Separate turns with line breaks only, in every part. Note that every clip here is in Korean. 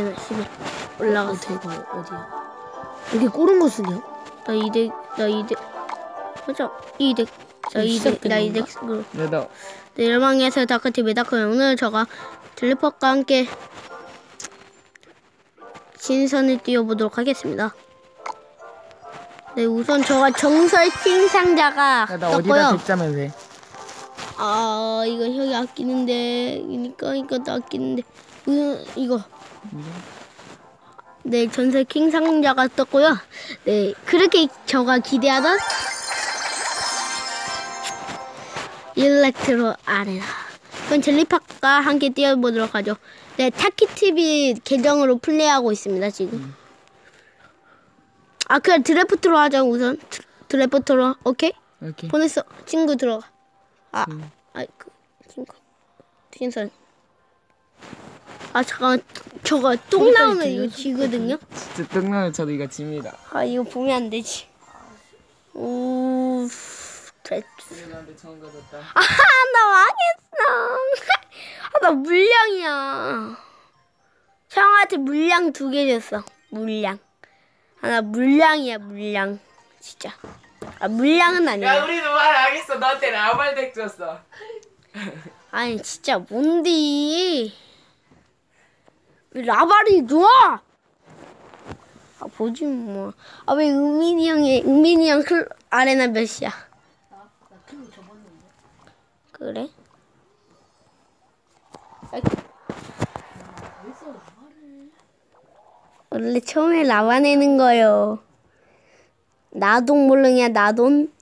열심히 올라갔어.
대가 어디야?
이게 꼬른 거 쓰냐? 나 이덱, 나 이덱. 맞아, 이덱. 나 이덱, 나 이덱.
건가?
그
네, 너
네, 열망에서 다크TV 다크 오늘 저가 딜리퍼과 함께 신선을 띄워보도록 하겠습니다. 네, 우선 저가 정설 킹 상자가
야, 나 어디다
떴고요.
백자면 돼?
아, 이거 형이 아끼는데, 이니까 이것도 아끼는데, 우선 이거. 네, 전설 킹 상자가 떴고요. 네, 그렇게 저가 기대하던 일렉트로 아레나. 그럼 젤리팍과 함께 뛰어보도록 하죠. 네, 타키TV 계정으로 플레이하고 있습니다, 지금. 아, 그냥 드래프트로 하자, 우선. 드- 드래프트로, 오케이?
이렇게.
보냈어. 친구 들어가. 아,
음.
아이, 그, 친구. 신선. 아, 잠깐, 저거 똥 나오면 이거 지거든요?
진짜 뜬금을 저도 이거 집니다.
아, 이거 보면 안 되지. 오, 됐.
나한테 처음 가졌다.
아, 나 망했어. 아, 나 물량이야. 형한테 물량 두 개 줬어. 물량. 아, 나 물량이야, 물량. 진짜. 아, 물량은 아니야.
우리도 말 하겠어. 너한테 라발덱 줬어.
아니, 진짜 뭔데? 왜 라발이 좋아? 아, 보지 뭐. 아, 왜 은민이 형이, 은민이 형 클, 아레나 몇이야? 그래? 원래 처음에 라바 내는 거요. 나돈 모르냐, 나돈?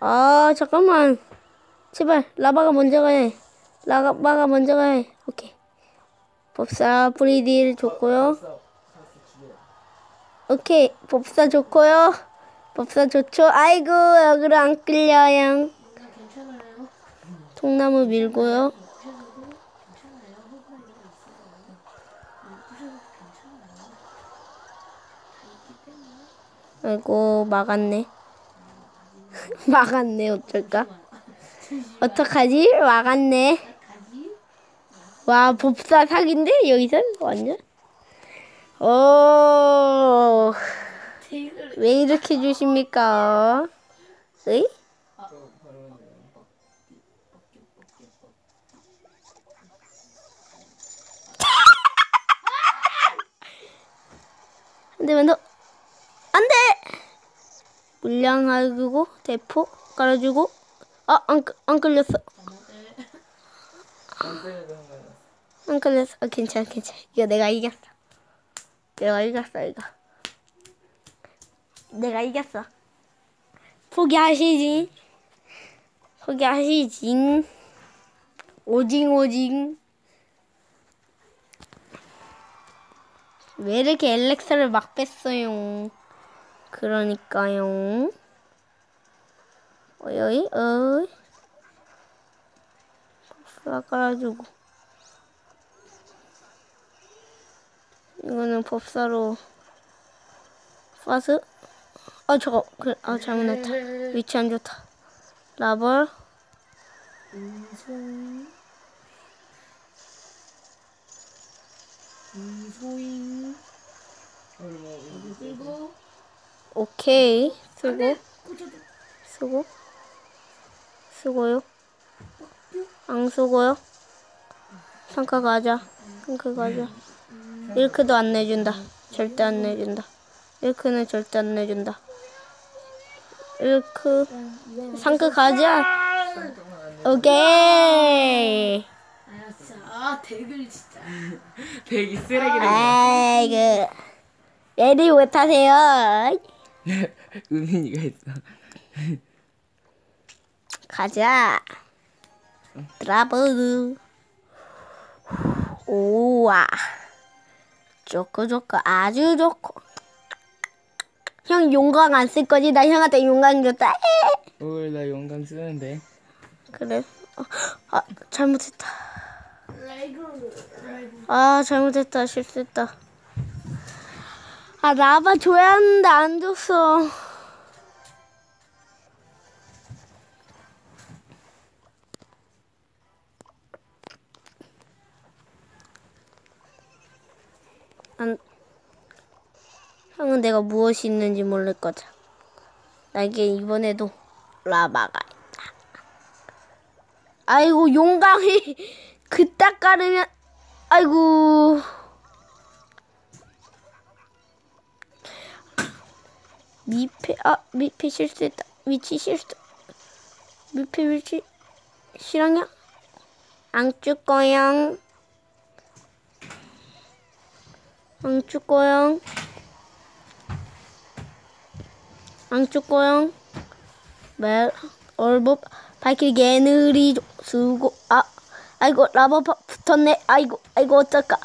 아, 잠깐만. 제발, 라바가 먼저 가해. 라바가 먼저 가해. 오케이. 법사 프리딜 좋고요. 오케이. 법사 좋고요. 법사 좋죠. 아이고, 여기로 안 끌려요. 통나무 밀고요. 아이고, 막았네. 막았네, 어쩔까? 어떡하지? 막았네. 와, 법사 사기인데? 여기서? 완전? 오. 왜 이렇게 주십니까? 으이? 한 대만 더. 안 돼! 물량하고 대포 깔아주고 아, 안, 끌- 안 끌렸어. 안 끌렸어. 아, 괜찮아, 괜찮아. 이거 내가 이겼어. 내가 이겼어, 이거. 내가 이겼어. 포기하시지. 포기하시지. 오징, 오징. 왜 이렇게 엘렉스를 막 뺐어요? 그러니까요. 어이, 어이, 어이. 법사 깔아주고. 이거는 법사로. 파스? 아, 저거. 그, 아, 잘못했다. 위치 안 좋다. 라벌. 오케이. 쓰고. 쓰고. 쓰고요. 안 쓰고요. 상카 가자. 상카 가자. 일크도 안 내준다. 절대 안 내준다. 일크는 절대 안 내준다. 일크. 상크 가자. 오케이.
아 대글 진짜.
되게 쓰레기네.
아이고. 레디 못하세요.
은민이가 했어.
가자. 드라브. 우와. 좋고 좋고 아주 좋고. 형 용광 안 쓸 거지? 나 형한테 용광 줬다.
오늘 나 영감 쓰는데.
그래. 어, 아 잘못했다. 아 잘못했다. 실수했다. 아 라바 줘야 하는데 안 줬어. 형은 내가 무엇이 있는지 모를 거다. 나에게 이번에도 라바가 있다. 아이고 용광이 그딱 가르면 아이고. 미패 아 미패 실수했다. 위치 실수. 미패 위치 실화냐? 앙쭈 거양. 앙쭈 거양 앙쭈 거양 멜 얼법 발길 개느리 수고 아 아이고 파- 붙었네. 아이고 아이고 어떡까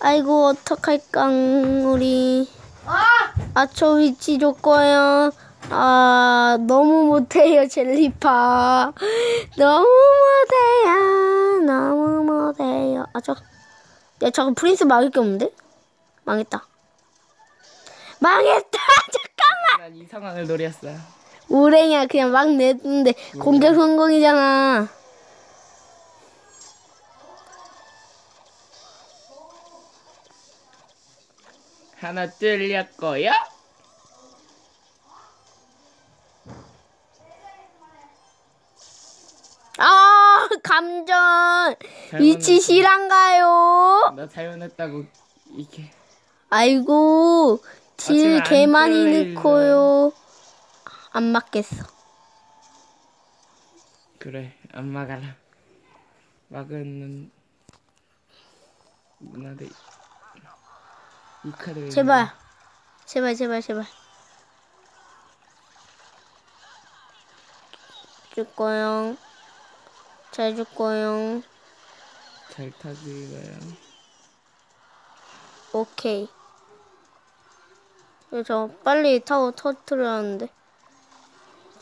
아이고 어떡할까 우리. 아저 위치 줬고요. 아 너무 못해요 젤리파. 너무 못해요. 너무 못해요. 아저 야 잠깐 프린스 막을 게 없는데? 망했다. 망했다
난이 상황을 노렸어.
우랭이야 그냥 막 냈는데 공격 성공이잖아
하나 뚫렸고요.
아 감전 위치 실한가요?
나 잘못했다고 이게
아이고 딜 개 많이 넣고요. 안 맞겠어.
그래 안 막아라. 막은 누나들 이 카드
제발 제발 제발 제발. 줄 거용 잘줄 거용
잘 타드려요.
오케이. 이거 저 빨리 타고 터트려야 하는데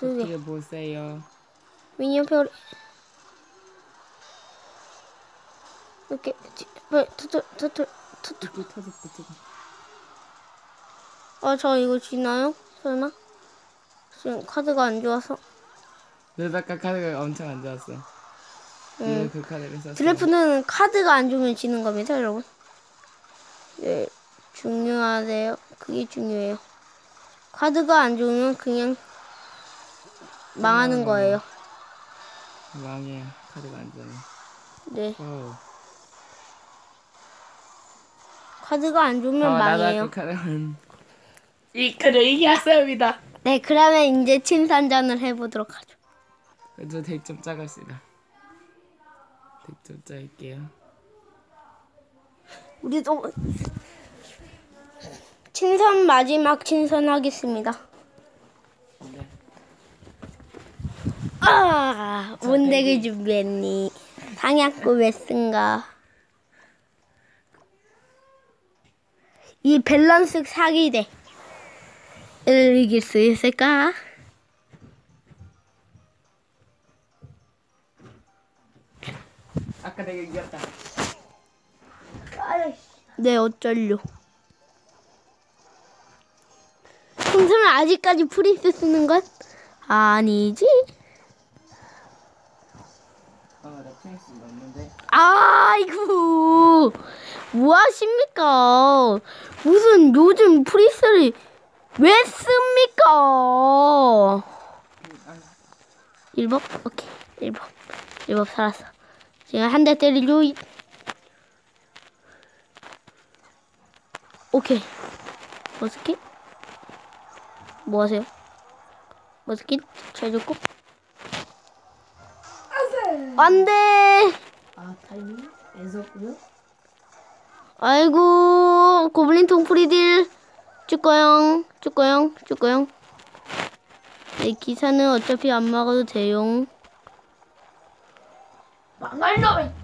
그게
어떻게 보세요?
미니언 페어리 이렇게 빨리 터트 터트 터트
이거 터졌다 터졌.
아저 이거 지나요? 설마? 지금 카드가 안 좋아서
내 아까 카드가 엄청 안 좋았어.
응.
이거 그 카드를 썼어.
드래프트는 카드가 안 좋으면 지는 겁니다, 여러분. 네, 중요하대요. 그게 중요해요. 카드가 안 좋으면 그냥 망하는 거예요.
망해 카드가 안 좋네.
네,
어.
카드가 안 좋으면
어,
망해요.
카드는 이 카드 이겼습니다.
네, 그러면 이제 친산전을 해보도록 하죠.
저 덱좀 짜겠습니다. 덱좀 짤게요.
우리도 친선 마지막 친선 하겠습니다.
네.
아, 뭔 덱을 준비했니? 상약구 왜 쓴가? 이 밸런스 사기대. 을 이길 수 있을까?
아까 내가 이겼다.
네, 어쩔려. 평소는 아직까지 프린스 쓰는 것? 아니지?
아, 넣었는데.
아이고, 뭐 하십니까? 무슨 요즘 프린스를 왜 씁니까? 1법? 오케이, 1법. 1법 살았어. 지금 한 대 때리죠. 오케이. 머스킷? 뭐 하세요? 머스킷? 잘 줬고. 안 돼!
아 타이밍 애석고요.
아이고 고블린 통프리딜 쭈꺼용 쭈꺼용 쭈꺼용 이 기사는 어차피 안 막아도 돼용
망할 놈.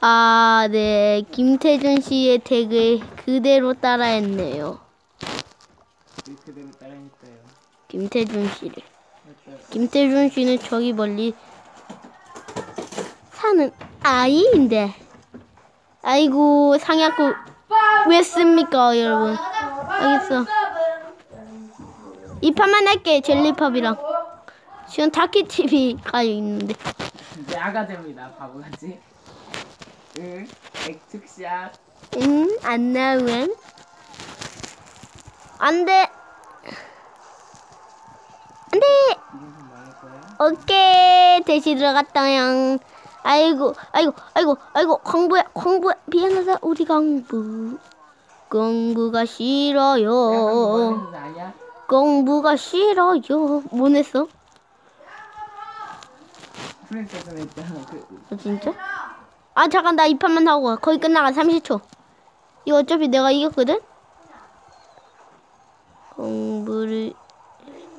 아, 네. 김태준 씨의 덱을 그대로 따라했네요.
이 그대로 따라했어요.
김태준 씨를. 김태준 씨는 저기 멀리 사는 아이인데. 아이고, 상약구 왜 씁니까, 여러분? 알겠어. 이 판만 할게, 젤리팝이랑. 지금 타키TV가 있는데.
이제 아가 됩니다. 바보같이. 응. 엑특샷.
응, 안 나오면. 안 돼. 안 돼.
이건 망할 거야.
오케이. 대시 들어갔다양. 아이고, 아이고, 아이고, 아이고, 광부야, 광부야. 미안하다, 우리 광부. 공부가 싫어요. 공부가 싫어요.
했잖아. 그,
아, 진짜? 아, 잠깐, 나 이 판만 하고 가. 거의 끝나가 30초. 이거 어차피 내가 이겼거든? 공부를,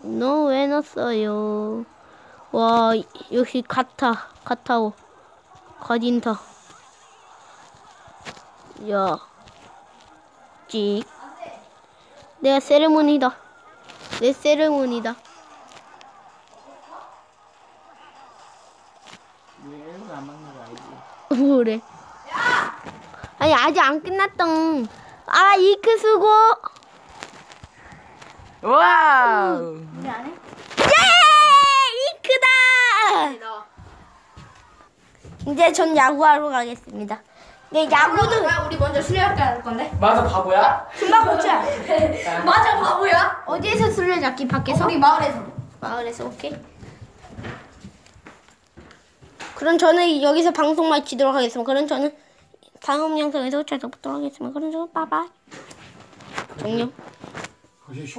너왜 넣었어요? 와, 이- 역시 가타, 가타오. 가딘타. 야. 찍. 내가 세레모니다. 내 세레모니다. 뭐래? 아니 아직 안 끝났던. 아 이크 수고.
와우.
우리 안 해?
예 이크다.
나.
이제 전 야구하러 가겠습니다. 네 야구도
나 우리 먼저 술래잡기 할 건데.
맞아 바보야?
금방 고쳐.
맞아 바보야.
어디에서 술래잡기 밖에서?
우리 마을에서.
마을에서 오케이. 그럼 저는 여기서 방송 마치도록 하겠습니다. 그럼 저는 다음 영상에서 찾아뵙도록 하겠습니다. 그럼 저는.
거기 쇼